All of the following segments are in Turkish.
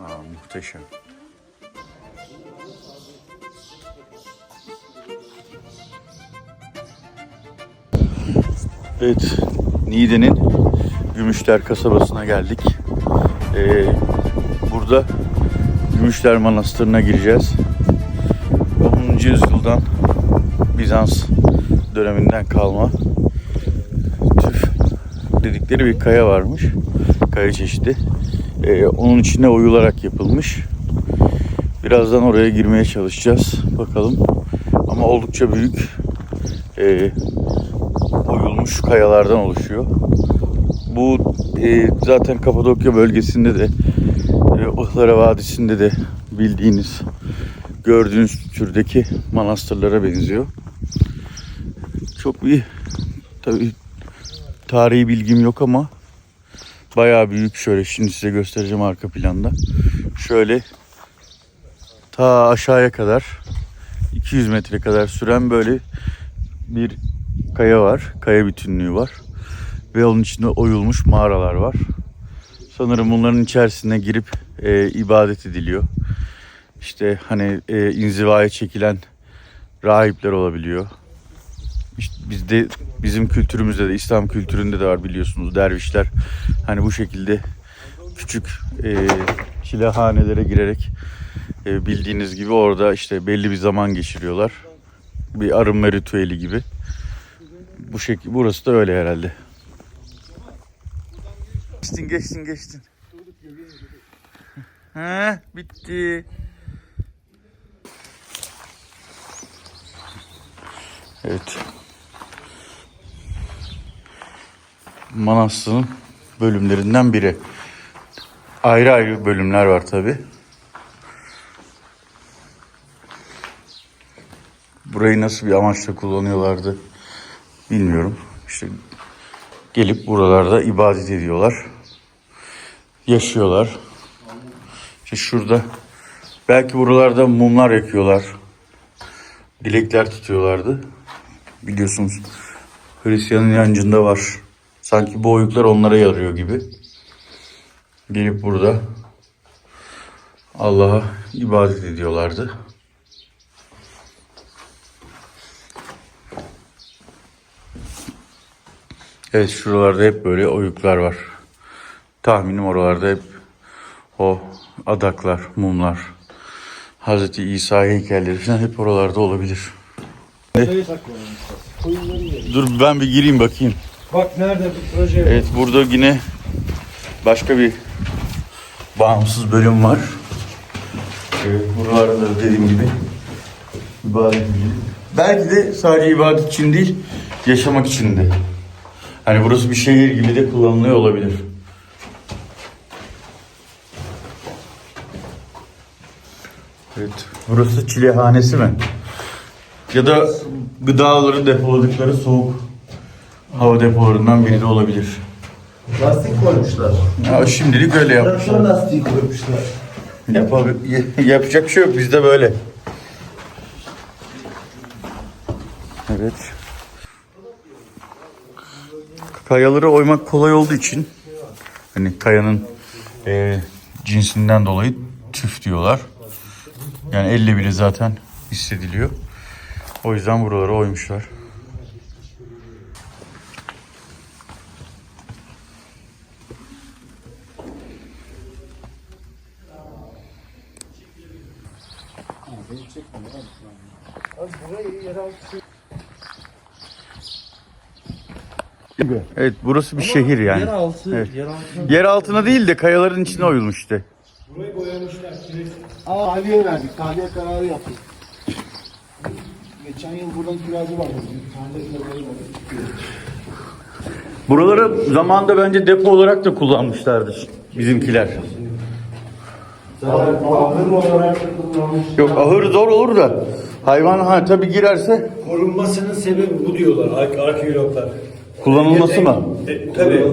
Aa, muhteşem. Evet, Niğde'nin Gümüşler kasabasına geldik. Ee, burada Gümüşler Manastırı'na gireceğiz. 10. yüzyıldan Bizans döneminden kalma tüf dedikleri bir kaya varmış. Kaya çeşidi. Ee, onun içine oyularak yapılmış. Birazdan oraya girmeye çalışacağız. Bakalım. Ama oldukça büyük. Ee, oyulmuş kayalardan oluşuyor. Bu e, zaten Kapadokya bölgesinde de e, Ihlara Vadisi'nde de bildiğiniz gördüğünüz türdeki manastırlara benziyor. Çok bir tabii tarihi bilgim yok ama bayağı büyük şöyle şimdi size göstereceğim arka planda. Şöyle ta aşağıya kadar 200 metre kadar süren böyle bir kaya var. Kaya bütünlüğü var. Ve onun içinde oyulmuş mağaralar var. Sanırım bunların içerisine girip e, ibadet ediliyor. İşte hani e, inzivaya çekilen rahipler olabiliyor. İşte bizde bizim kültürümüzde de İslam kültüründe de var biliyorsunuz dervişler hani bu şekilde küçük e, çilehanelere girerek e, bildiğiniz gibi orada işte belli bir zaman geçiriyorlar. Bir arınma ritüeli gibi. Bu şekil burası da öyle herhalde. Geçtin geçtin geçtin. He bitti. Evet. Manastır'ın bölümlerinden biri. Ayrı ayrı bölümler var tabi. Burayı nasıl bir amaçla kullanıyorlardı bilmiyorum. İşte gelip buralarda ibadet ediyorlar. Yaşıyorlar. İşte şurada belki buralarda mumlar yakıyorlar. Dilekler tutuyorlardı. Biliyorsunuz Hristiyanın inancında var. Sanki bu oyuklar onlara yarıyor gibi. Gelip burada Allah'a ibadet ediyorlardı. Evet şuralarda hep böyle oyuklar var. Tahminim oralarda hep o adaklar, mumlar, Hazreti İsa heykelleri falan hep oralarda olabilir. Yeri. Dur ben bir gireyim bakayım. Bak nerede bir proje var. Evet burada yine başka bir bağımsız bölüm var. Evet buralarda da dediğim gibi ibadet. Belki de sadece ibadet için değil, yaşamak için de. Hani burası bir şehir gibi de kullanılıyor olabilir. Evet, burası çilehanesi mi? Ya da gıdaları depoladıkları soğuk hava depolarından biri de olabilir. Lastik koymuşlar. Ya şimdilik öyle Traktör yapmışlar. lastiği koymuşlar. Yapabi- yapacak bir şey yok bizde böyle. Evet. Kayaları oymak kolay olduğu için hani kayanın e, cinsinden dolayı tüf diyorlar. Yani elle bile zaten hissediliyor. O yüzden buraları oymuşlar. Evet burası bir şehir yani. Yeraltı, Evet. yeraltı. Yer altına değil de kayaların içine oyulmuş işte. Burayı boyamışlar. Aa tahliye verdik. Tahliye kararı yaptık. Geçen yıl buradan kiracı vardı. Buraları zamanda bence depo olarak da kullanmışlardır bizimkiler. Zaten ahır olarak da kullanmış. Yok ahır zor olur da hayvan ha tabi girerse Korunmasının sebebi bu diyorlar ar- arkeologlar. kullanılması mı? E, tabii.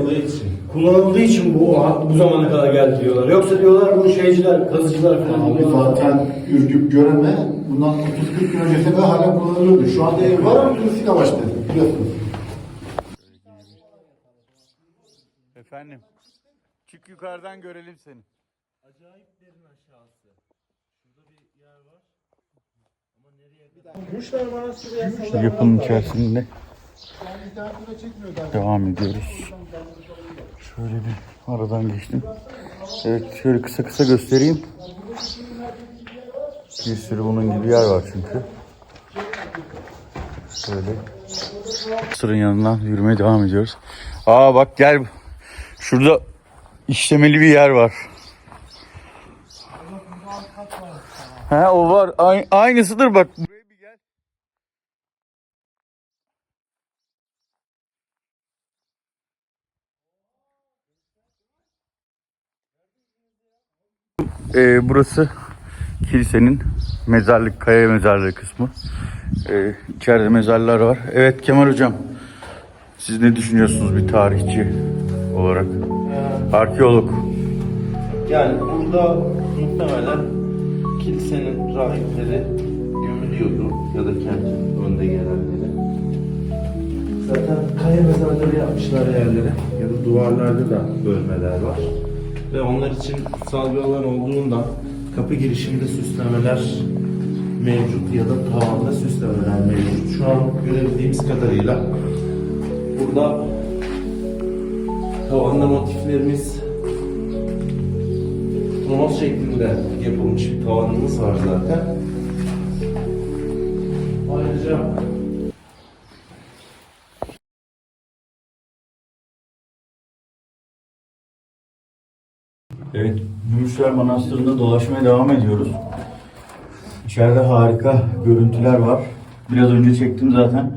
Kullanıldığı için bu bu zamana kadar geldi diyorlar. Yoksa diyorlar bu şeyciler, kazıcılar falan. Abi zaten Ürgüp göreme bundan 30-40 gün öncesine kadar hala kullanılıyordu. Şu anda ev var ama turistik amaçlı biliyorsunuz. Efendim çık yukarıdan görelim seni. Acayip derin aşağısı. Şurada bir yer var. Ama nereye kadar? Gümüşler Manastırı yasalar. Yapının içerisinde devam ediyoruz. Şöyle bir aradan geçtim. Evet şöyle kısa kısa göstereyim. Bir sürü bunun gibi yer var çünkü. Şöyle. Sırın yanından yürümeye devam ediyoruz. Aa bak gel. Şurada işlemeli bir yer var. He o var. Ay- aynısıdır bak. Buraya bir gel. Ee, burası kilisenin mezarlık, kaya mezarlığı kısmı. Ee, içeride mezarlar var. Evet Kemal Hocam, siz ne düşünüyorsunuz bir tarihçi olarak? Arkeolog. Yani burada muhtemelen kilisenin rahipleri gömülüyordu ya da kentin önde gelenleri. Zaten kaya mezarları yapmışlar yerlere ya da duvarlarda da bölmeler var. Ve onlar için kutsal alan olduğundan kapı girişinde süslemeler mevcut ya da tavanda süslemeler mevcut. Şu an görebildiğimiz kadarıyla burada tavanda motiflerimiz Kronos şeklinde yapılmış bir tavanımız var zaten. Ayrıca Evet, Gümüşler Manastırı'nda dolaşmaya devam ediyoruz. İçeride harika görüntüler var. Biraz önce çektim zaten.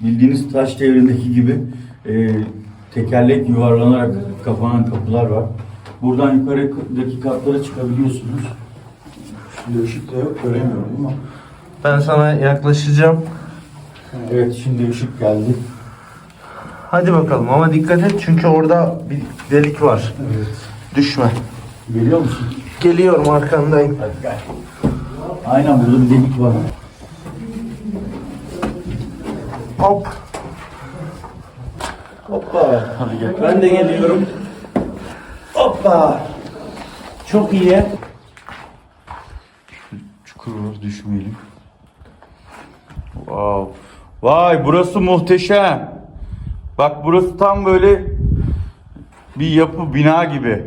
Bildiğiniz taş devrindeki gibi e, tekerlek yuvarlanarak kapanan kapılar var. Buradan yukarıdaki katlara çıkabiliyorsunuz. Şimdi ışık da yok, göremiyorum ama. ben sana yaklaşacağım. Evet, şimdi ışık geldi. Hadi bakalım ama dikkat et çünkü orada bir delik var. Evet. Düşme. Geliyor musun? Geliyorum arkandayım. Hadi gel. Aynen burada bir delik var. Hop. Hoppa. Hadi gel. Ben de geliyorum. Hoppa. Çok iyi. Çukur var düşmeyelim. Wow. Vay burası muhteşem. Bak burası tam böyle bir yapı bina gibi.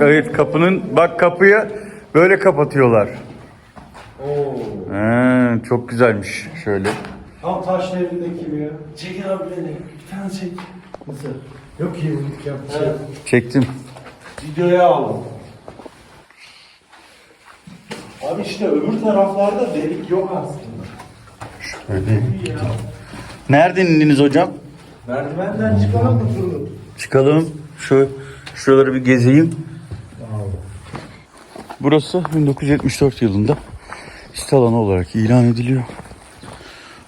Evet kapının bak kapıyı böyle kapatıyorlar. Oo. He, çok güzelmiş şöyle. Tam taş devrindeki gibi ya. Çek abi beni. Bir tane çek. Nasıl? Yok ki yap şey. Evet. Çektim. Videoya aldım. Abi işte öbür taraflarda delik yok aslında. Şöyle. Nereden indiniz hocam? Merdivenden çıkalım mı Turgut? Çıkalım. Şu şuraları bir gezeyim. Burası 1974 yılında sit alanı olarak ilan ediliyor.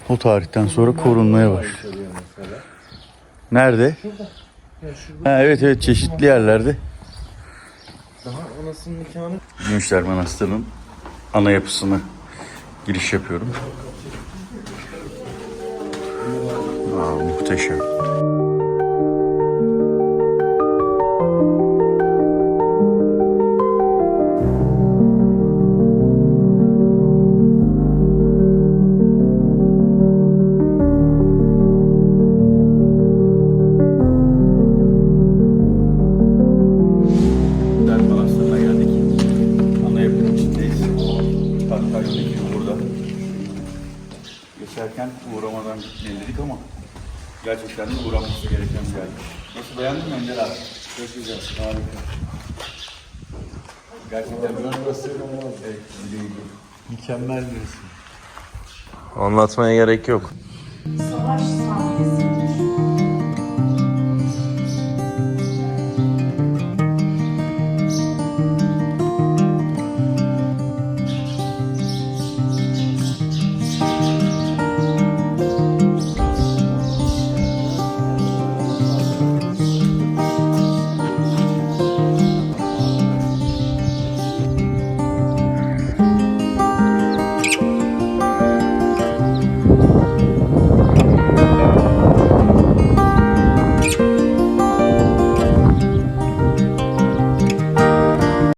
O tarihten sonra korunmaya başlıyor. Nerede? Ha, evet evet çeşitli yerlerde. daha anasının nikahını Gümüşler Manastırı'nın ana yapısını giriş yapıyorum. Aa, muhteşem. Burada. Geçerken uğramadan gitmeyin dedik ama gerçekten de uğraması gereken bir yer. Nasıl beğendin mi Ender abi? Çok güzel, harika. Gerçekten burası evet. Mükemmel bir resim. Anlatmaya gerek yok. Savaş sahnesi.